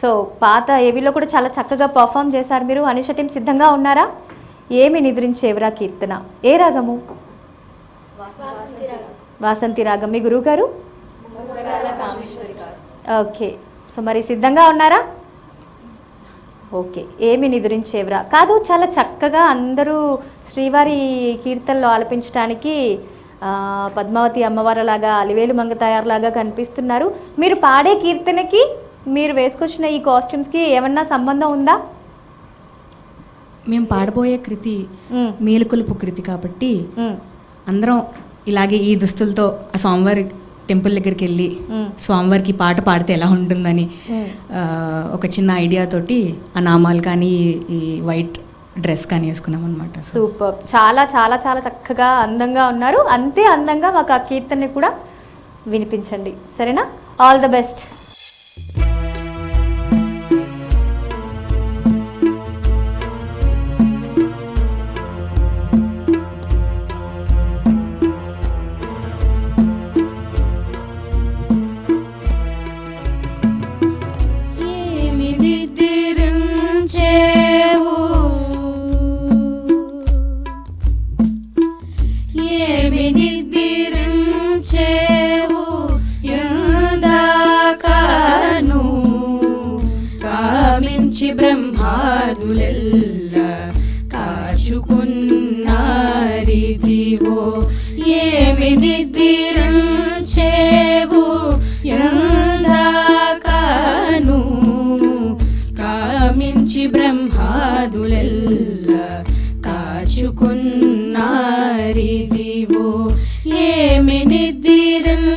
So పాత ఏవిలో కూడా చాలా చక్కగా పర్ఫామ్ చేశారు మీరు. అనిష టీం సిద్ధంగా ఉన్నారా? ఏమి నిద్రించేవరా కీర్తన? ఏ రాగము? వాసంతి రాగం. మీ గురువు గారు? ఓకే. సో మరి సిద్ధంగా ఉన్నారా? ఓకే. ఏమి నిద్రించేవరా కాదు చాలా చక్కగా అందరూ శ్రీవారి కీర్తనలు ఆలపించడానికి పద్మావతి అమ్మవారిలాగా అలివేలు మంగతాయారులాగా కనిపిస్తున్నారు. మీరు పాడే కీర్తనకి మీరు వేసుకొచ్చిన ఈ కాస్ట్యూమ్స్కి ఏమన్నా సంబంధం ఉందా? మేము పాడబోయే కృతి మేలుకొలుపు కృతి కాబట్టి అందరం ఇలాగే ఈ దుస్తులతో ఆ స్వామివారి టెంపుల్ దగ్గరికి వెళ్ళి స్వామివారికి పాట పాడితే ఎలా ఉంటుందని ఒక చిన్న ఐడియా తోటి ఆ నామాలు కానీ ఈ వైట్ డ్రెస్ కానీ వేసుకున్నాం అనమాట సూపర్. చాలా చాలా చాలా చక్కగా అందంగా ఉన్నారు. అంతే అందంగా మాకు ఆ కీర్తనని కూడా వినిపించండి. సరేనా? ఆల్ ద బెస్ట్ నుంచి బ్రహ్మాదులెల్ల కాచుకున్నారిదివో. ఏమి నిద్దిరం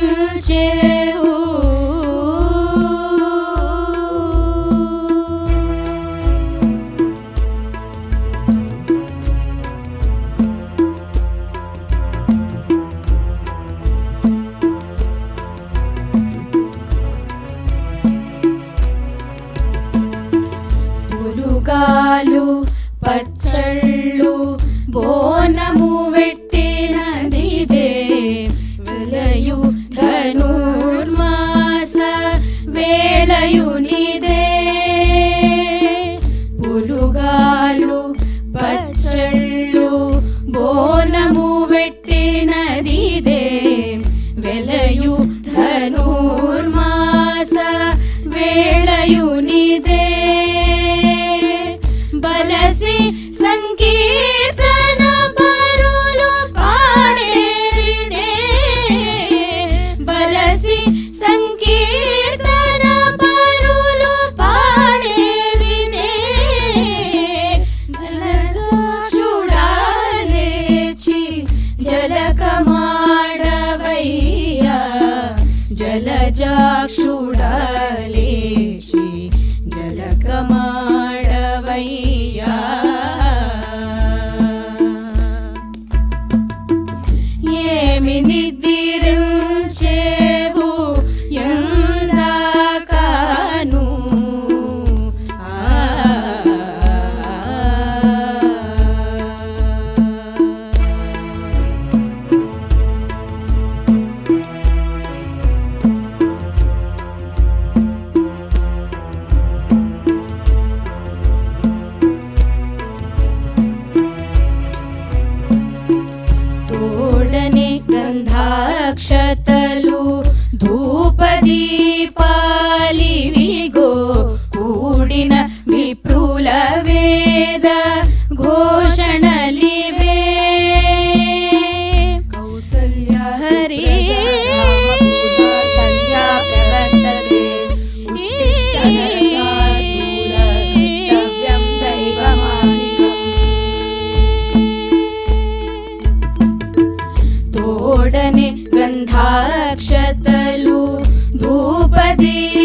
జలజాక్షుడాలేచి గంధాక్షతలు ధూపదీపాలివిగో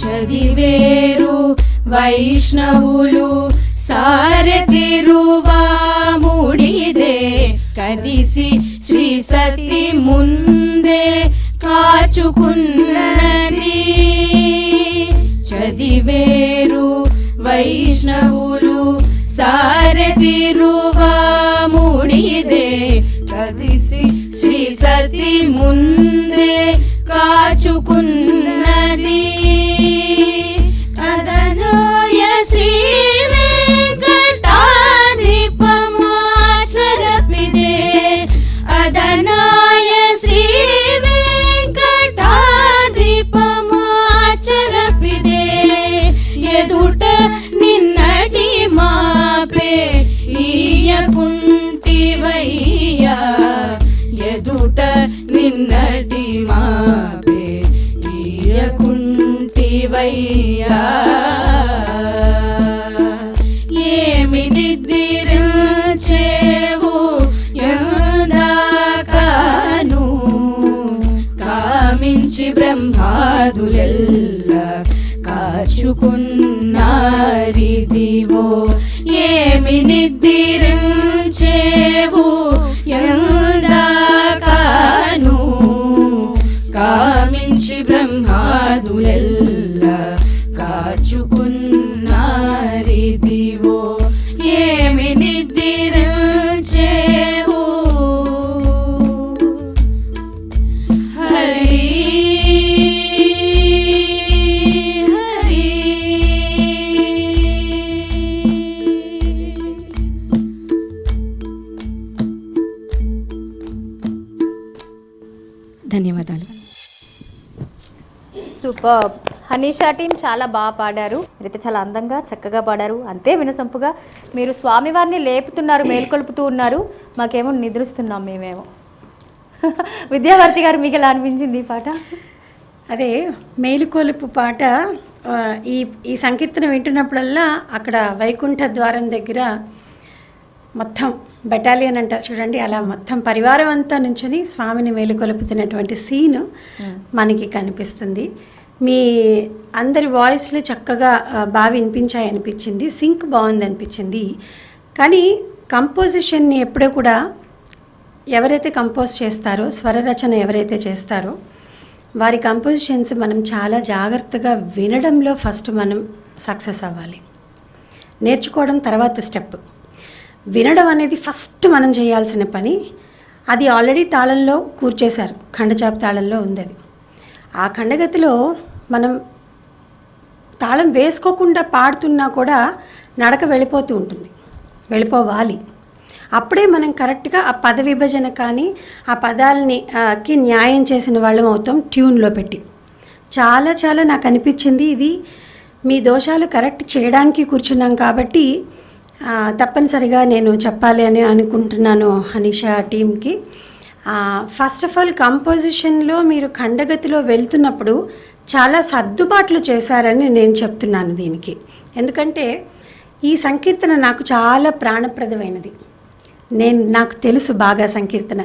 చదివేరు వైష్ణవులు సారథిరువా ముడిదే. కదిసి శ్రీ సతి ముందే కాచుకున్నది. చదివేరు వైష్ణవులు సారథిరువా ముడిదే. కదిసి శ్రీ సతి ముందే కాచుకున్నారిదివో ఏమి నిద్రించేవు సూపర్ హనీషా టీం చాలా బాగా పాడారు. మీరైతే చాలా అందంగా చక్కగా పాడారు. అంతే వినసొంపుగా మీరు స్వామివారిని లేపుతున్నారు మేల్కొల్పుతూ ఉన్నారు. మాకేమో నిద్రిస్తున్నాం మేమేమో. విద్యాభారతి గారు మీకు ఎలా అనిపించింది ఈ పాట? అదే మేలుకొలుపు పాట ఈ ఈ సంకీర్తన వింటున్నప్పుడల్లా అక్కడ వైకుంఠ ద్వారం దగ్గర మొత్తం బెటాలియన్ అంటారు చూడండి అలా మొత్తం పరివారం అంతా నుంచుని స్వామిని మేలుకొలుపుతున్నటువంటి సీన్ మనకి కనిపిస్తుంది. మీ అందరి వాయిస్లు చక్కగా బాగా వినిపించాయి అనిపించింది. సింక్ బాగుంది అనిపించింది. కానీ కంపోజిషన్ని ఎప్పుడూ కూడా ఎవరైతే కంపోజ్ చేస్తారో స్వర రచన ఎవరైతే చేస్తారో వారి కంపోజిషన్స్ మనం చాలా జాగ్రత్తగా వినడంలో ఫస్ట్ మనం సక్సెస్ అవ్వాలి. నేర్చుకోవడం తర్వాత స్టెప్. వినడం అనేది ఫస్ట్ మనం చేయాల్సిన పని. అది ఆల్రెడీ తాళంలో కూర్చేశారు. ఖండచాపు తాళంలో ఉంది అది. ఆ ఖండగతిలో మనం తాళం వేసుకోకుండా పాడుతున్నా కూడా నడక వెళ్ళిపోతూ ఉంటుంది. వెళ్ళిపోవాలి. అప్పుడే మనం కరెక్ట్గా ఆ పద విభజన కానీ ఆ పదాలని కి న్యాయం చేసిన వాళ్ళం అవుతాం ట్యూన్లో పెట్టి. చాలా చాలా నాకు అనిపించింది ఇది. మీ దోషాలు కరెక్ట్ చేయడానికి కూర్చున్నాం కాబట్టి తప్పనిసరిగా నేను చెప్పాలి అని అనుకుంటున్నాను హనీషా టీంకి ఫస్ట్ ఆఫ్ ఆల్ కంపోజిషన్లో మీరు ఖండగతిలో వెళ్తున్నప్పుడు చాలా సర్దుబాట్లు చేశారని నేను చెప్తున్నాను దీనికి. ఎందుకంటే ఈ సంకీర్తన నాకు చాలా ప్రాణప్రదమైనది. నేను నాకు తెలుసు బాగా సంకీర్తన.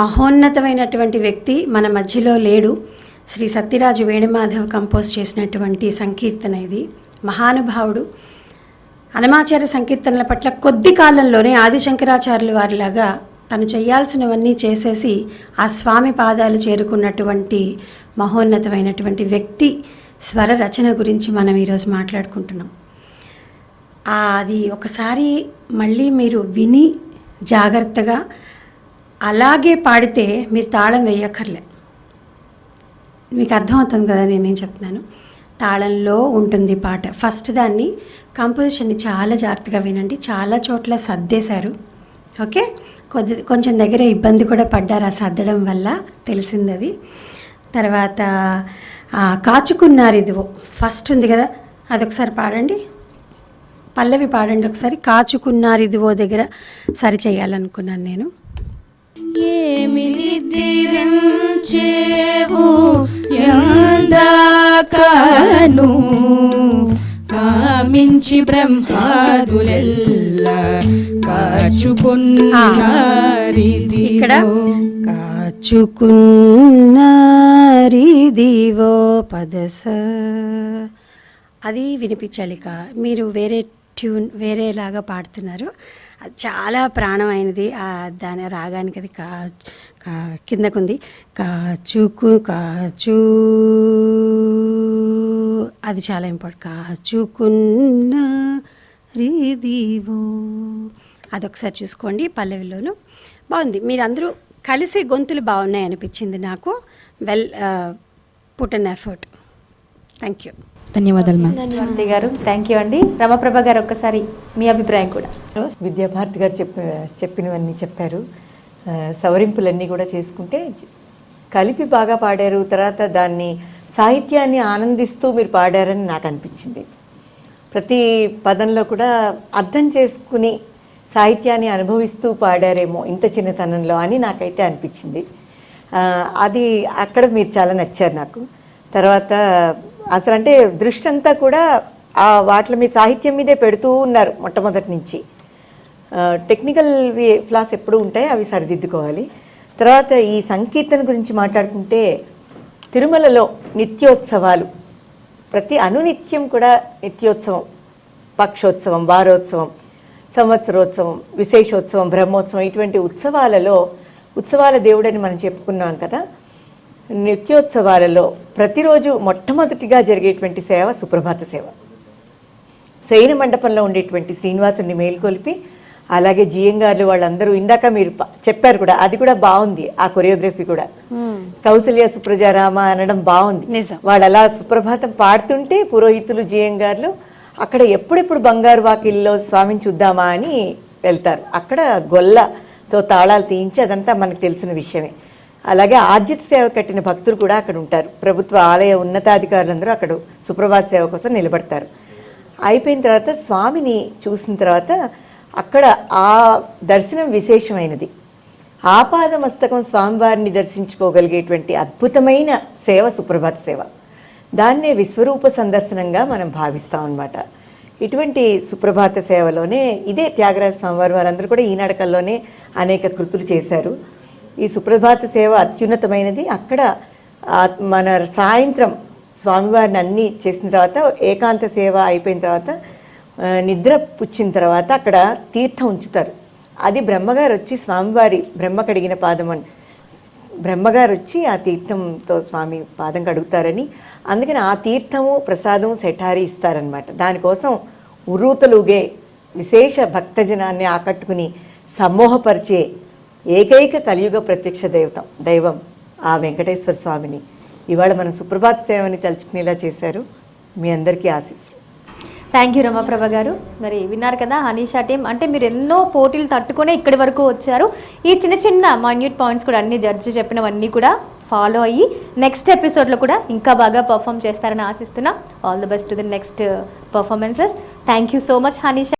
మహోన్నతమైనటువంటి వ్యక్తి మన మధ్యలో లేడు. శ్రీ సత్యరాజు వేణుమాధవ్ కంపోజ్ చేసినటువంటి సంకీర్తన ఇది. మహానుభావుడు. అనమాచార్య సంకీర్తనల పట్ల కొద్ది కాలంలోనే ఆదిశంకరాచార్యులు వారిలాగా తను చేయాల్సినవన్నీ చేసేసి ఆ స్వామి పాదాలు చేరుకున్నటువంటి మహోన్నతమైనటువంటి వ్యక్తి స్వర రచన గురించి మనం ఈరోజు మాట్లాడుకుంటున్నాం. అది ఒకసారి మళ్ళీ మీరు విని జాగ్రత్తగా అలాగే పాడితే మీరు తాళం వేయక్కర్లే. మీకు అర్థమవుతుంది కదా నేనేం చెప్తున్నాను? తాళంలో ఉంటుంది పాట. ఫస్ట్ దాన్ని కంపోజిషన్ని చాలా జాగ్రత్తగా వినండి. చాలా చోట్ల సర్దేశారు. ఓకే? కొద్ది కొంచెం దగ్గర ఇబ్బంది కూడా పడ్డారు ఆ సర్దడం వల్ల తెలిసింది అది తర్వాత కాచుకున్నారు ఇదివో ఫస్ట్ ఉంది కదా అదొకసారి పాడండి. పల్లవి పాడండి ఒకసారి కాచుకున్నారు ఇదివో దగ్గర సరి చేయాలనుకున్నాను నేను. ఏమి కామించి బ్రహ్మాదులెల్ల కాచుకున్నారిది ఇక్కడ? కాచుకున్నారిదివో పదస అది వినిపించాలి కా మీరు వేరే ట్యూన్ వేరేలాగా పాడుతున్నారు. అది చాలా ప్రాణమైనది. ఆ దాని రాగానికి అది కా కా కిందకుంది. కాచుకు కాచు అది చాలా ఇంపార్టెంట్. కాచుకున్న రీదివో. అదొకసారి చూసుకోండి పల్లవిలోను బాగుంది. మీరందరూ కలిసి గొంతులు బాగున్నాయి అనిపించింది నాకు. Well put an effort thank you ధన్యవాదాలు మ్యామ్ గారు థ్యాంక్ యూ అండి. రమప్రభ గారు ఒక్కసారి మీ అభిప్రాయం కూడా. విద్యాభారతి గారు చెప్ప చెప్పినవన్నీ చెప్పారు. సవరింపులన్నీ కూడా చేసుకుంటే కలిపి బాగా పాడారు. తర్వాత దాన్ని సాహిత్యాన్ని ఆనందిస్తూ మీరు పాడారని నాకు అనిపించింది. ప్రతి పదంలో కూడా అర్థం చేసుకుని సాహిత్యాన్ని అనుభవిస్తూ పాడారేమో ఇంత చిన్నతనంలో అని నాకైతే అనిపించింది. అది అక్కడ మీరు చాలా నచ్చారు నాకు. తర్వాత అసలు అంటే దృష్టి అంతా కూడా ఆ వాటి మీద సాహిత్యం మీదే పెడుతూ ఉన్నారు మొట్టమొదటి నుంచి. టెక్నికల్ ఫ్లాస్ ఎప్పుడు ఉంటాయి అవి సరిదిద్దుకోవాలి. తర్వాత ఈ సంకీర్తన గురించి మాట్లాడుకుంటే తిరుమలలో నిత్యోత్సవాలు. ప్రతి అనునిత్యం కూడా నిత్యోత్సవం. పక్షోత్సవం వారోత్సవం సంవత్సరోత్సవం విశేషోత్సవం బ్రహ్మోత్సవం ఇటువంటి ఉత్సవాలలో ఉత్సవాల దేవుడని మనం చెప్పుకున్నాం కదా నిత్యోత్సవాలలో ప్రతిరోజు మొట్టమొదటిగా జరిగేటువంటి సేవ సుప్రభాత సేవ. శయన మండపంలో ఉండేటువంటి శ్రీనివాసుని మేల్కొల్పి అలాగే జిఎం గారు వాళ్ళందరూ ఇందాక మీరు చెప్పారు కూడా అది కూడా బాగుంది ఆ కొరియోగ్రఫీ కూడా. కౌసల్య సుప్రజారామ అనడం బాగుంది. వాళ్ళు అలా సుప్రభాతం పాడుతుంటే పురోహితులు జిఎం గారు అక్కడ ఎప్పుడెప్పుడు బంగారు వాకిల్లో స్వామిని చూద్దామా అని వెళ్తారు. అక్కడ గొల్లతో తాళాలు తీయించి అదంతా మనకు తెలిసిన విషయమే. అలాగే ఆర్జిత సేవ కట్టిన భక్తులు కూడా అక్కడ ఉంటారు. ప్రభుత్వ ఆలయ ఉన్నతాధికారులందరూ అక్కడ సుప్రభాత సేవ కోసం నిలబడతారు. అయిపోయిన తర్వాత స్వామిని చూసిన తర్వాత అక్కడ ఆ దర్శనం విశేషమైనది. ఆపాదమస్తకం స్వామివారిని దర్శించుకోగలిగేటువంటి అద్భుతమైన సేవ సుప్రభాత సేవ. దాన్నే విశ్వరూప సందర్శనంగా మనం భావిస్తాం అన్నమాట. ఇటువంటి సుప్రభాత సేవలోనే ఇదే త్యాగరాజ స్వామివారి వారందరూ కూడా ఈ నడకల్లోనే అనేక కృతులు చేశారు. ఈ సుప్రభాత సేవ అత్యున్నతమైనది. అక్కడ మన సాయంత్రం స్వామివారిని అన్నీ చేసిన తర్వాత ఏకాంత సేవ అయిపోయిన తర్వాత నిద్ర పుచ్చిన తర్వాత అక్కడ తీర్థం ఉంచుతారు. అది బ్రహ్మగారు వచ్చి స్వామివారి బ్రహ్మ కడిగిన పాదం అని బ్రహ్మగారు వచ్చి ఆ తీర్థంతో స్వామి పాదం కడుగుతారని అందుకని ఆ తీర్థము ప్రసాదం సెఠారి ఇస్తారనమాట దానికోసం ఉరూతలుగే విశేష భక్తజనాన్ని ఆకట్టుకుని సమ్మోహపరిచే ఏకైక కలియుగ ప్రత్యక్ష దైవతం దైవం ఆ వెంకటేశ్వర స్వామిని. ఇవాళ మనం సుప్రభాత సేవని తలుచుకునేలా చేశారు. మీ అందరికీ ఆశీస్సులు. థ్యాంక్ యూ రమాప్రభ గారు. మరి విన్నారు కదా హనీషా టీం అంటే మీరు ఎన్నో పోటీలు తట్టుకునే ఇక్కడి వరకు వచ్చారు. ఈ చిన్న చిన్న మైన్యూట్ పాయింట్స్ కూడా అన్ని జడ్జి చెప్పినవన్నీ కూడా ఫాలో అయ్యి నెక్స్ట్ ఎపిసోడ్లో కూడా ఇంకా బాగా పర్ఫామ్ చేస్తారని ఆశిస్తున్నా. All the best to the next performances thank you so much Hanisha